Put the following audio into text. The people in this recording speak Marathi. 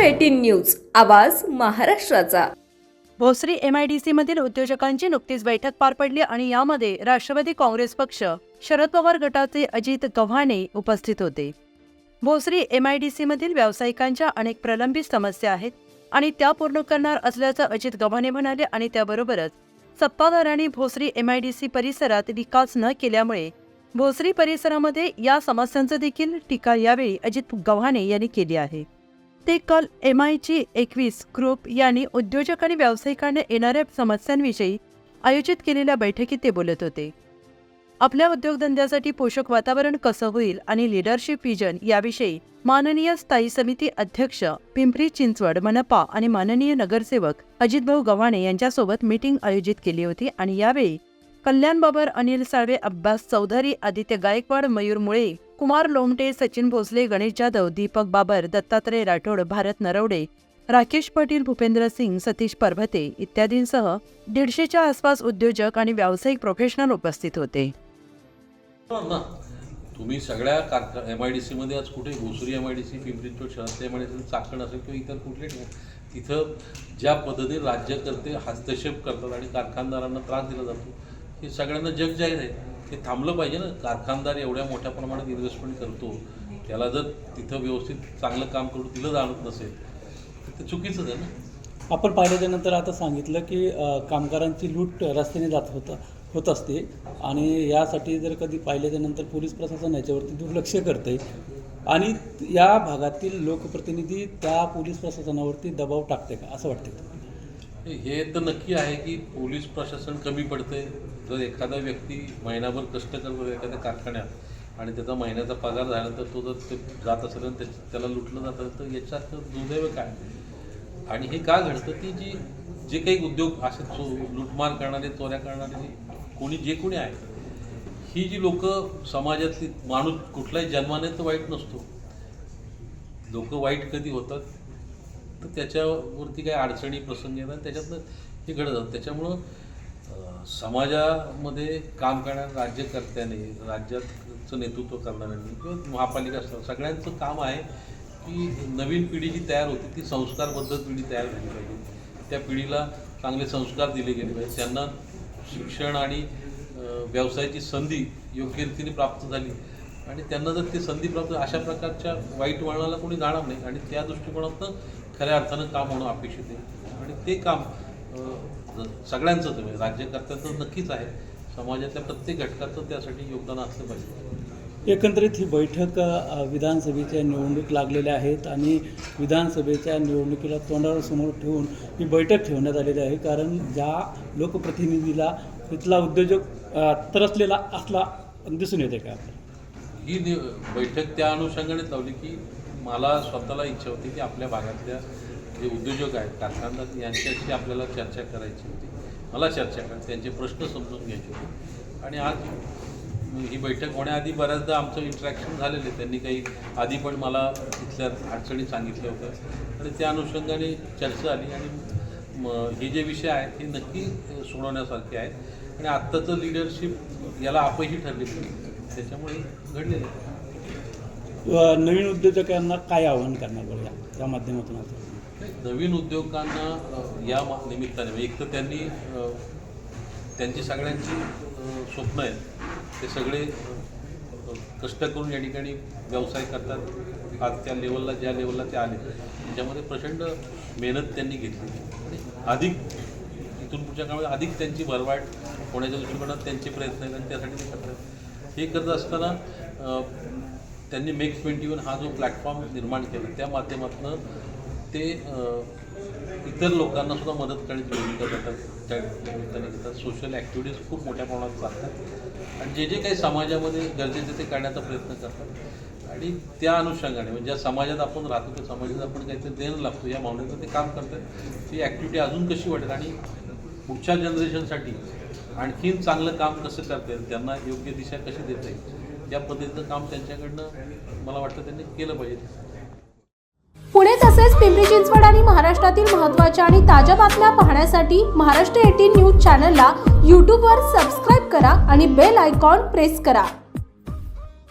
एटीन न्यूज आवाज महाराष्ट्राचा. भोसरी एमआयडीसी मधील उद्योजकांची नुकतीच बैठक पार पडली आणि यामध्ये राष्ट्रवादी काँग्रेस पक्ष शरद पवार गटाचे अजित गव्हाणे उपस्थित होते. भोसरी एमआयडीसी मधील व्यावसायिकांच्या अनेक प्रलंबित समस्या आहेत आणि त्या पूर्ण करणार असल्याचं अजित गव्हाणे म्हणाले आणि त्याबरोबरच सत्ताधाऱ्यांनी भोसरी एमआयडीसी परिसरात विकास न केल्यामुळे भोसरी परिसरामध्ये या समस्यांचं देखील टीका यावेळी अजित गव्हाणे यांनी केली आहे. ते काल एम आयची एकवीस ग्रुप यांनी उद्योजक आणि व्यावसायिकांना येणाऱ्या समस्यांविषयी आयोजित केलेल्या बैठकीत ते बोलत होते. आपल्या उद्योगधंद्यासाठी पोषक वातावरण कसं होईल आणि लिडरशिप विजन याविषयी माननीय स्थायी समिती अध्यक्ष पिंपरी चिंचवड मनपा आणि माननीय नगरसेवक अजितभाऊ गव्हाणे यांच्यासोबत मीटिंग आयोजित केली होती आणि यावेळी कल्याण बाबर अनिल साळवे अब्बास चौधरी आदित्य गायकवाड मयूर मुळे कुमार लोमटे सचिन भोसले गणेश जाधव दीपक बाबर दत्तात्रय राठोड भारत नरवडे राकेश पाटील भूपेंद्र सिंग सतीश परभते इत्यादींसह दीडशेच्या आसपास उद्योजक आणि व्यावसायिक प्रोफेशनल उपस्थित होते. तुम्ही सगळ्या कारखा एम आय डी सीमध्ये आज कुठे? Ghosari M I D C Pimpri शहरातल्या M I D C Chakan असेल किंवा इतर कुठले तिथं ज्या पद्धतीने राज्यकर्ते हस्तक्षेप करतात आणि कारखानदारांना त्रास दिला जातो हे सगळ्यांना जग जाहीर आहे. हे थांबलं पाहिजे ना. कारखानदार एवढ्या मोठ्या प्रमाणात इन्व्हेस्टमेंट करतो. त्याला जर तिथं व्यवस्थित चांगलं काम करून दिलं जाणत नसेल तर ते चुकीचंच आहे ना. आपण पाहिल्याच्यानंतर आता सांगितलं की कामगारांची लूट रस्त्याने जात होतं होत असते. आणि यासाठी जर कधी पाहिल्याच्यानंतर पोलीस प्रशासन याच्यावरती दुर्लक्ष करते आणि या भागातील लोकप्रतिनिधी त्या पोलीस प्रशासनावरती दबाव टाकते का? असं वाटतं हे तर नक्की आहे की पोलीस प्रशासन कमी पडते जर एखादा व्यक्ती महिनाभर कष्ट करतो एखाद्या कारखान्यात आणि त्याचा महिन्याचा पगार झाला तर तो जर ते जात असेल आणि त्याला लुटलं जातं तर याच्यात दुर्दैव काय? आणि हे का घडतं? की जी जे काही उद्योग असे चो लुटमार करणारे चोऱ्या करणारे कोणी जे कोणी आहे ही जी लोक समाजातली माणूस कुठलाही जन्माने तर वाईट नसतो. लोक वाईट कधी होतात? तर त्याच्यावरती काही अडचणी प्रसंग येतात आणि त्याच्यातनं हे घडत जातं. त्याच्यामुळं समाजामध्ये काम करणाऱ्या राज्यकर्त्याने राज्याचं नेतृत्व करणाऱ्यांनी किंवा महापालिका असणार सगळ्यांचं काम आहे की नवीन पिढी जी तयार होती ती संस्कारबद्ध पिढी तयार झाली पाहिजे. त्या पिढीला चांगले संस्कार दिले गेले पाहिजे. त्यांना शिक्षण आणि व्यवसायाची संधी योग्य रीतीने प्राप्त झाली. आणि त्यांना जर ती संधी प्राप्त अशा प्रकारच्या वाईट वळणाला कोणी जाणार नाही. आणि त्या दृष्टिकोनातनं खऱ्या अर्थानं काम होणं अपेक्षित आहे. आणि ते काम अं, ज- सगळ्यांचंच आहे राज्यकर्त्यांचं नक्कीच आहे. समाजातल्या प्रत्येक घटकाचं त्यासाठी योगदान असलं पाहिजे. एकंदरीत ही बैठक विधानसभेच्या निवडणूक लागलेल्या आहेत आणि विधानसभेच्या निवडणुकीला तोंडावर समोर ठेवून ही बैठक ठेवण्यात आलेली आहे. कारण ज्या लोकप्रतिनिधीला इथला उद्योजक तरसलेला असला दिसून येते का? ही बैठक त्या अनुषंगानेच लावली की मला स्वतःला इच्छा होती की आपल्या भागातल्या जे उद्योजक आहेत कारखानदार यांच्याशी आपल्याला चर्चा करायची होती. मला चर्चा करायची त्यांचे प्रश्न समजून घ्यायचे होते. आणि आज ही बैठक होण्याआधी बऱ्याचदा आमचं इंटरॅक्शन झालेलं आहे. त्यांनी काही आधी पण मला तिथल्या अडचणी सांगितल्या होत्या. आणि त्या अनुषंगाने चर्चा झाली आणि हे जे विषय आहेत हे नक्की सोडवण्यासारखे आहेत. आणि आत्ताचं लिडरशिप याला अपही ठरले त्याच्यामुळे घडलेलं आहे. नवीन उद्योजकांना काय आव्हान करणार बरं या त्या माध्यमातून नवीन उद्योगांना या निमित्ताने म्हणजे एक तर त्यांनी त्यांची सगळ्यांची स्वप्न आहेत. ते सगळे कष्ट करून या ठिकाणी व्यवसाय करतात. आज त्या लेवलला ज्या लेवलला ते आले त्याच्यामध्ये प्रचंड मेहनत त्यांनी घेतली. आणि अधिक इथून पुढच्या काळात अधिक त्यांची भरवाट होण्याच्या दृष्टीकोनात त्यांचे प्रयत्न आहेत आणि त्यासाठी ते करतात. हे करत असताना त्यांनी मेक ट्वेंटी वन हा जो प्लॅटफॉर्म निर्माण केला त्या माध्यमातून ते इतर लोकांना सुद्धा मदत करण्याची भूमिका करतात. त्या निमित्ताने घेतात सोशल ॲक्टिव्हिटीज खूप मोठ्या प्रमाणात चालतात आणि जे जे काही समाजामध्ये गरजेचे ते करण्याचा प्रयत्न करतात. आणि त्या अनुषंगाने म्हणजे ज्या समाजात आपण राहतो त्या समाजात आपण काहीतरी देणं लागतो या भावनेचं ते काम करतात. ती ॲक्टिव्हिटी अजून कशी वाटेल आणि पुढच्या जनरेशनसाठी आणखीन चांगलं काम कसं करता येईल? त्यांना योग्य दिशा कशी देता येईल? या पद्धतीचं काम त्यांच्याकडनं मला वाटतं त्यांनी केलं पाहिजे. पुणे तसेच पिंपरी चिंचवड आणि महाराष्ट्रातील महत्त्वाच्या आणि ताज्या बातम्या पाहण्यासाठी महाराष्ट्र एटीन न्यूज चॅनलला यूट्यूबवर सबस्क्राईब करा आणि बेल आयकॉन प्रेस करा.